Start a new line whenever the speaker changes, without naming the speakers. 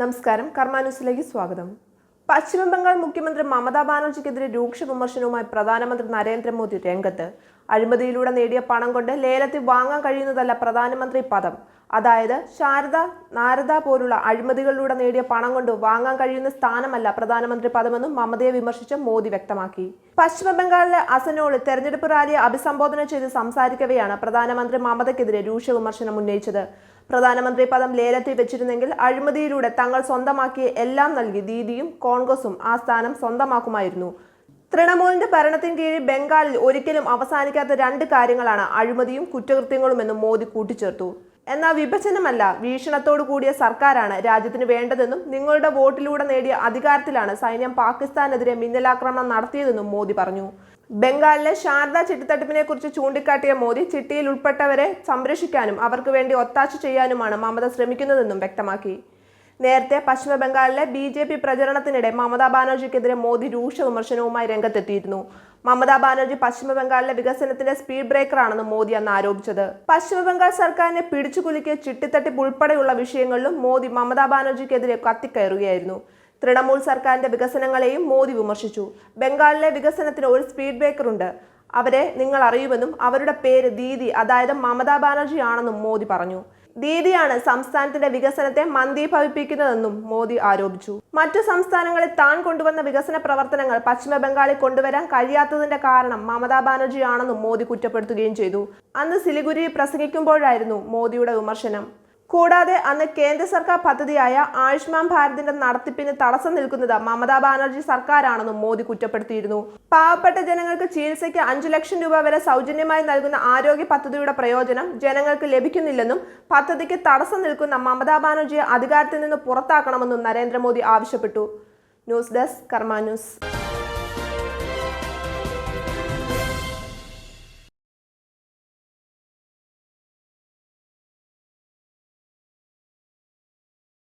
നമസ്കാരം കർമാന്യൂസിലേക്ക് സ്വാഗതം പശ്ചിമ ബംഗാൾ മുഖ്യമന്ത്രി മമതാ ബാനർജിക്കെതിരെ രൂക്ഷ വിമർശനവുമായി പ്രധാനമന്ത്രി നരേന്ദ്രമോദി രംഗത്ത് അഴിമതിയിലൂടെ നേടിയ പണം കൊണ്ട് ലേലത്തിൽ വാങ്ങാൻ കഴിയുന്നതല്ല പ്രധാനമന്ത്രി പദം അതായത് ശാരദ നാരദ പോലുള്ള അഴിമതികളിലൂടെ നേടിയ പണം കൊണ്ട് വാങ്ങാൻ കഴിയുന്ന സ്ഥാനമല്ല പ്രധാനമന്ത്രി പദമെന്നും മമതയെ വിമർശിച്ച് മോദി വ്യക്തമാക്കി പശ്ചിമ ബംഗാളിലെ അസനോളിൽ തെരഞ്ഞെടുപ്പ് റാലിയെ അഭിസംബോധന ചെയ്ത് സംസാരിക്കവെയാണ് പ്രധാനമന്ത്രി മമതയ്ക്കെതിരെ രൂക്ഷ വിമർശനം ഉന്നയിച്ചത് പ്രധാനമന്ത്രി പദം ലേലത്തിൽ വെച്ചിരുന്നെങ്കിൽ അഴിമതിയിലൂടെ തങ്ങൾ സ്വന്തമാക്കിയ എല്ലാം നൽകി ദീദിയും കോൺഗ്രസും ആ സ്ഥാനം സ്വന്തമാക്കുമായിരുന്നു തൃണമൂലിന്റെ ഭരണത്തിന് കീഴിൽ ബംഗാളിൽ ഒരിക്കലും അവസാനിക്കാത്ത രണ്ട് കാര്യങ്ങളാണ് അഴിമതിയും കുറ്റകൃത്യങ്ങളുമെന്നും മോദി കൂട്ടിച്ചേർത്തു എന്നാൽ വിഭജനമല്ല വീക്ഷണത്തോടു കൂടിയ സർക്കാരാണ് രാജ്യത്തിന് വേണ്ടതെന്നും നിങ്ങളുടെ വോട്ടിലൂടെ നേടിയ അധികാരത്തിലാണ് സൈന്യം പാകിസ്ഥാനെതിരെ മിന്നലാക്രമണം നടത്തിയതെന്നും മോദി പറഞ്ഞു ബംഗാളിലെ ശാരദ ചിട്ടിത്തട്ടിപ്പിനെ കുറിച്ച് ചൂണ്ടിക്കാട്ടിയ മോദി ചിട്ടിയിൽ ഉൾപ്പെട്ടവരെ സംരക്ഷിക്കാനും അവർക്ക് വേണ്ടി ഒത്താശ ചെയ്യാനുമാണ് മമത ശ്രമിക്കുന്നതെന്നും വ്യക്തമാക്കി നേരത്തെ പശ്ചിമ ബംഗാളിലെ ബി ജെ പി പ്രചരണത്തിനിടെ മമതാ ബാനർജിക്കെതിരെ മോദി രൂക്ഷ വിമർശനവുമായി രംഗത്തെത്തിയിരുന്നു മമതാ ബാനർജി പശ്ചിമ ബംഗാളിലെ വികസനത്തിന്റെ സ്പീഡ് ആണെന്ന് മോദി അന്ന് ആരോപിച്ചത് പശ്ചിമ ബംഗാൾ സർക്കാരിനെ പിടിച്ചുകുലുക്കിയ ചിട്ടിത്തട്ടിപ്പ് ഉൾപ്പെടെയുള്ള വിഷയങ്ങളിലും മോദി മമതാ ബാനർജിക്കെതിരെ കത്തിക്കയറുകയായിരുന്നു തൃണമൂൽ സർക്കാരിന്റെ വികസനങ്ങളെയും മോദി വിമർശിച്ചു ബംഗാളിലെ വികസനത്തിന് ഒരു സ്പീഡ് ബ്രേക്കറുണ്ട് അവരെ നിങ്ങൾ അറിയുമെന്നും അവരുടെ പേര് ദീദി അതായത് മമതാ ബാനർജി ആണെന്നും മോദി പറഞ്ഞു ദീദിയാണ് സംസ്ഥാനത്തിന്റെ വികസനത്തെ മന്ദീഭവിപ്പിക്കുന്നതെന്നും മോദി ആരോപിച്ചു മറ്റു സംസ്ഥാനങ്ങളിൽ താൻ കൊണ്ടുവന്ന വികസന പ്രവർത്തനങ്ങൾ പശ്ചിമ ബംഗാളിൽ കൊണ്ടുവരാൻ കഴിയാത്തതിന്റെ കാരണം മമതാ ബാനർജിയാണെന്നും മോദി കുറ്റപ്പെടുത്തുകയും ചെയ്തു അന്ന് സിലിഗുരിയിൽ പ്രസംഗിക്കുമ്പോഴായിരുന്നു മോദിയുടെ വിമർശനം കൂടാതെ അന്ന് കേന്ദ്ര സർക്കാർ പദ്ധതിയായ ആയുഷ്മാൻ ഭാരതിന്റെ നടത്തിപ്പിന് തടസ്സം നിൽക്കുന്നത് മമതാ ബാനർജി സർക്കാരാണെന്നും മോദി കുറ്റപ്പെടുത്തിയിരുന്നു പാവപ്പെട്ട ജനങ്ങൾക്ക് ചികിത്സയ്ക്ക് അഞ്ചു ലക്ഷം രൂപ വരെ സൗജന്യമായി നൽകുന്ന ആരോഗ്യ പദ്ധതിയുടെ പ്രയോജനം ജനങ്ങൾക്ക് ലഭിക്കുന്നില്ലെന്നും പദ്ധതിക്ക് തടസ്സം നിൽക്കുന്ന മമതാ ബാനർജിയെ അധികാരത്തിൽ നിന്ന് പുറത്താക്കണമെന്നും നരേന്ദ്രമോദി ആവശ്യപ്പെട്ടു ന്യൂസ് ഡെസ്ക് കർമാന്യൂസ്